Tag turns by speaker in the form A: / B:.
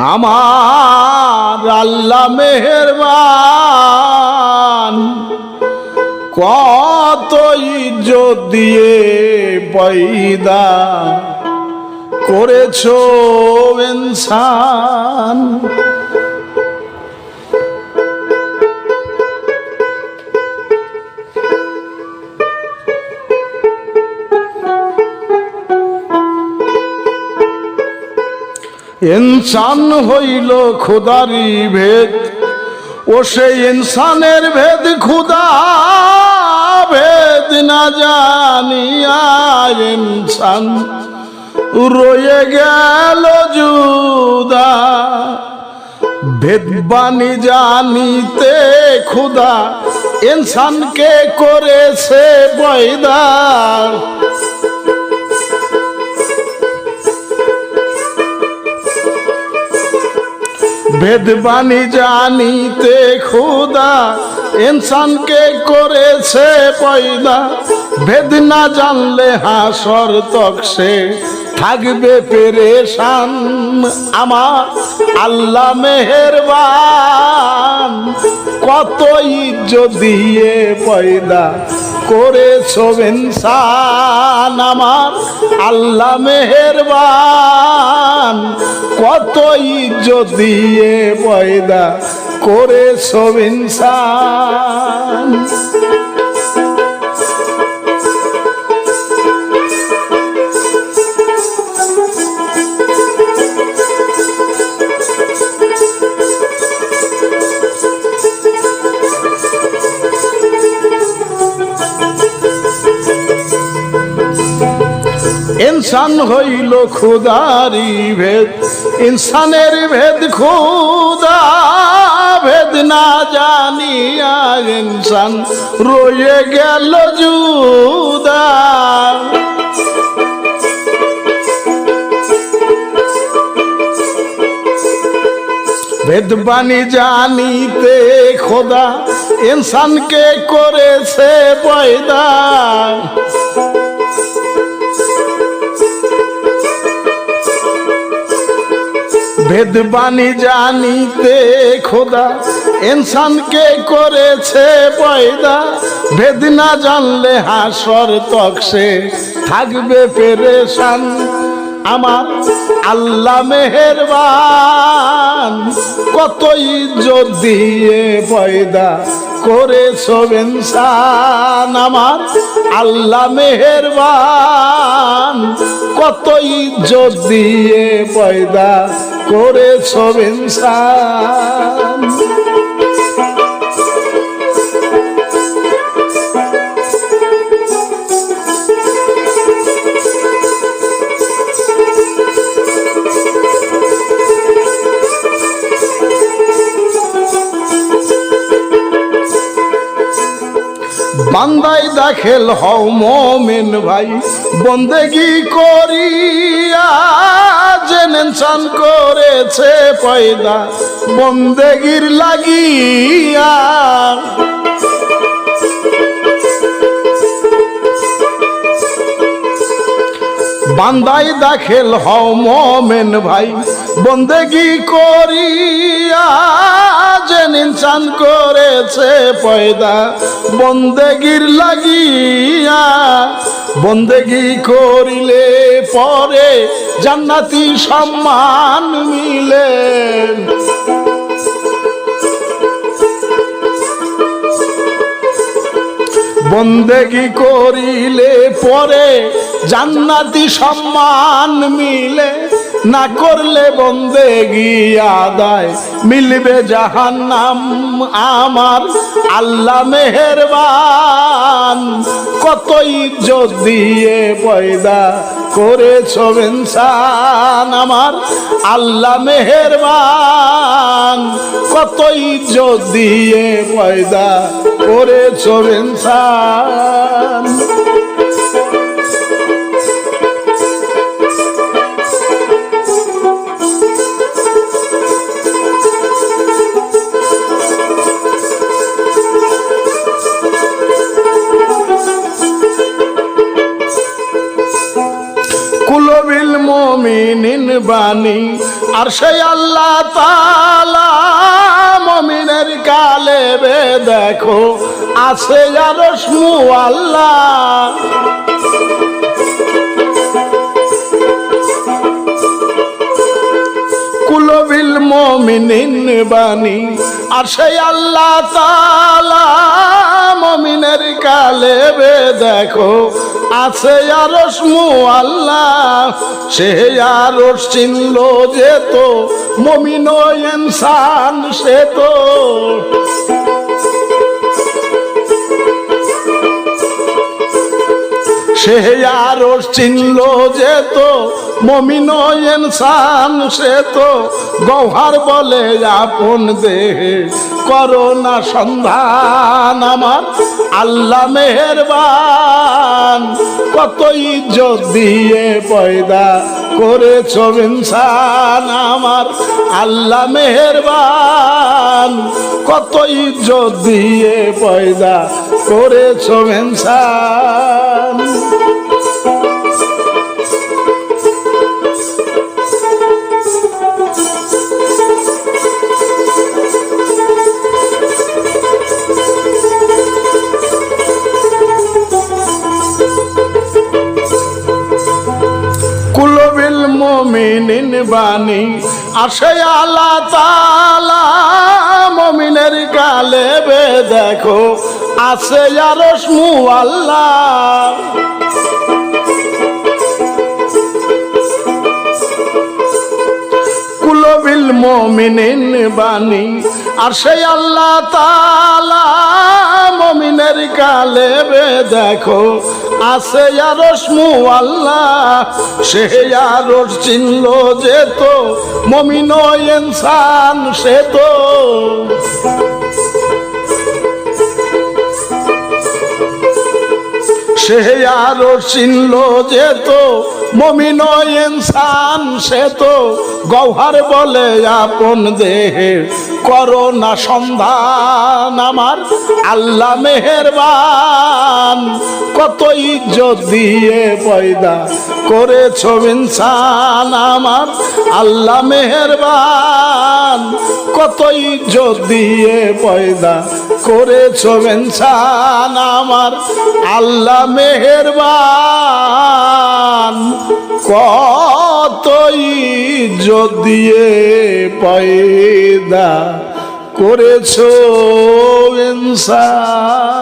A: আমার আল্লাহ মেহরবান। কত ইজ্জত দিয়ে পয়দা করেছ ইনসান। ইনসান হইল খুদারি ভেদ। ও সেই ইনসানের ভেদ খুদা ভেদ না জানিয়া ইনসান রয়ে গেল জুদা। ভেদবানি জানিতে খুদা, ইনসানকে করেছে বয়দা বেদবানি জানিতে খুদা ইনসানকে করেছে পয়দা। ভেদ না জানলে হাসর তকসে থাকবে পেরেশান আমার। আল্লাহ মেহেরবান কত ইজ্জত দিয়ে পয়দা করেছ ইনসান আমার। আল্লাহ মেহেরবান কত ইজ্জত দিয়ে পয়দা করে ইনসান? ইনসান হইল খুদারি ভেদ, ইনসানের ভেদ খুদা ভেদ না জানিয়া ইনসান রয়ে গেল জুদা। বেদবানি জানিতে খোদা, ইনসানকে করেছে পয়দা। ভেদবানি জানিতে খোদা। ইনসানকে করেছে পয়দা। ভেদ না জানলে হাসর তকসে থাকবে পেরেশান। আমার আল্লাহ মেহেরবান কত ইজ্জত দিয়ে পয়দা করেছ ইনসান। আমার আল্লাহ মেহেরবান কত ইজ্জত দিয়ে পয়দা করেছ ইনসান বান্দাই দাখেল হও মমিন ভাই বন্দেগি করিয়া জেনেন করেছে পয়দা বন্দেগির লাগিয়া। বান্দাই দাখেল হও মেন ভাই। বন্দেগি করিয়া যেন ইনসান করেছে পয়দা, বন্দেগির লাগিয়া, বন্দেগি করিলে পরে জান্নাতি সম্মান মিলে। বন্দেগি করিলে পরে জান্নাতি সম্মান মিলে। না করলে বন্দেগি আদায় মিলবে জাহান নাম আমার আল্লাহ মেহেরবান। কতই ইজ্জত দিয়ে পয়দা করেছ ইনসান আমার আল্লাহ মেহেরবান। কতই ইজ্জত দিয়ে পয়দা করেছ ইনসান। মমিনিন বাণী। আর সেই আল্লাহ মমিনের কালে বে দেখো, আছে আর আল্লাহ কুলবিল মমিনিন বাণী। আর সেই আল্লাহ তালা মমিনের কালে বে দেখো, আছে আর আল্লাহ সে আর চিনল যে তো মমিন ইনসান সে তো। সে আর চিনল যে তো, মমিন ইনসান সে তো। গৌহার বলে, আপন দেহে করোনা সন্ধান আমার। আল্লাহ মেহেরবান কত ইজ্জত দিয়ে পয়দা করেছ ইনসান আমার। আল্লাহ মেহরবান কত ইজ্জত দিয়ে পয়দা করেছ ইনসান। মমিনিন বাণী আসে আলা তালা মমিনের কালে বে দেখো আছে আর স্মু আল্লাহ কুলবিল মমিনিন বাণী আর সেই আল্লাহ তালা মমিনের কালে বে দেখো আছে আরস মু আল্লাহ সে আরস চিনল যে তো মমিন ইনসান সে তো। সে আরও চিনল যে তো মমিন ইনসান, সে তো গৌহার বলে, আপন দেহে করোনা সন্ধান আমার আল্লাহ মেহেরবান। কতই যদি দিয়ে পয়দা করেছ ইনসান আমার। আল্লাহ মেহেরবান কত ইজ্জত দিয়ে পয়দা করেছ ইনসান আমার। আল্লাহ মেহেরবান কত ইজ্জত দিয়ে পয়দা করেছ ইনসান।